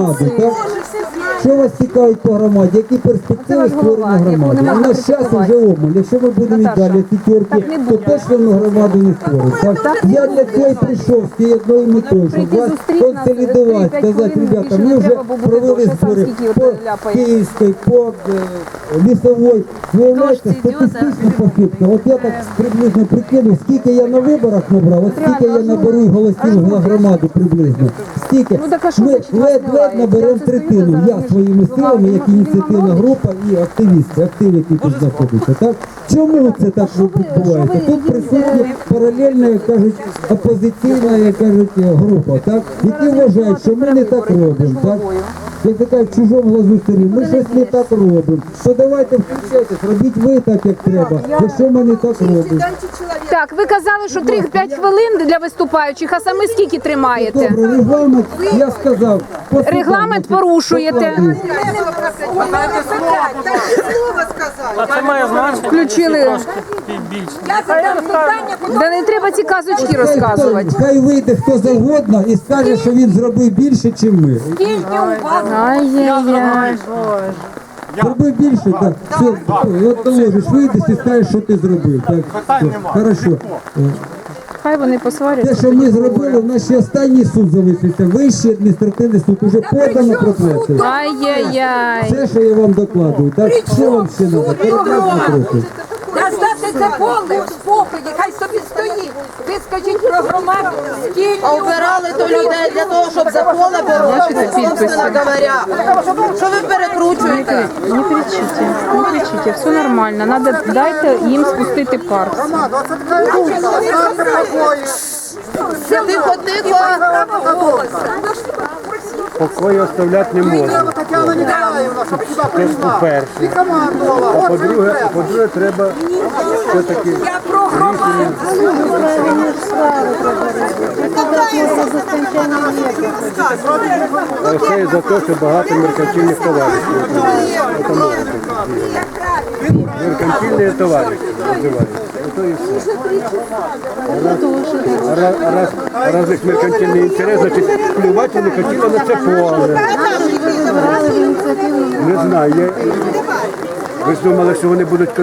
громади, так? Що вас цікавить по громаді? Які перспективи створення громади? нас куди часу вже обмаль. Якщо ми будемо і далі ці так терки, не то точно ми громаду не створимо. Я для цього і прийшов з тією одною метою, щоб вас консолідувати, сказати, ребята, ми вже провели збори по. Київській, по е, лісовій. Виявляєте, статистична похибка. От я так приблизно прикинув, скільки я на виборах набрав, от скільки я наберу голосів на громаду приблизно. Стільки. Ну, а що Ми ледь-ледь наберемо третину. Я своїми силами, як ініціативна група і активісти, актив, які тут знаходяться. Так? Чому це так що відбувається? Тут присутні паралельна, як кажуть, опозиційна, як кажуть, група, так? які вважають, що ми не так робимо. Так? Як така в чужому глазу сирі, ми щось не так робимо. То давайте включайтесь, робіть ви так, як треба. Якщо ми не так робимо. Так, ви казали, що 3-5 хвилин для виступаючих, а самі скільки тримаєте? Добре, регламент, я сказав. Регламент порушуєте. покладу. Це має значення. Включили. більше. Да не треба ці казочки розказувати. хай вийде хто завгодно і скаже, що він зробив більше, ніж ми. Ай-яй-яй. Зробив більше, так. Все, от доложиш, вийдеш і скажеш, що ти зробив. Так, все, хорошо. Хай вони Те, що ми зробили, в нас ще останній суд залишився. Вищий адміністративний суд уже подано про це. Ай-яй-яй. Це, що я вам докладую. Так, що вам ще треба? Передати трохи. Я це поле в спокої, хай собі стоїть. Ви скажіть про громаду, скільки А убирали то людей для того, щоб за поле боротися, собственно говоря. Що ви перекручуєте? Не кричите, не кричите, все нормально. Надо дайте їм спустити пар. Тихо, тихо. Покою оставляти не можна. Це по-перше. А по-друге, а по-друге, треба все-таки я про громаду. а це і за те, що багато меркантильних мало. Меркантильні товариші називаються. Ото і все. Раз, раз, раз їх меркантильний інтерес, значить плювати не хотіла на це поле. Не знаю. Я... Ви ж думали, що вони будуть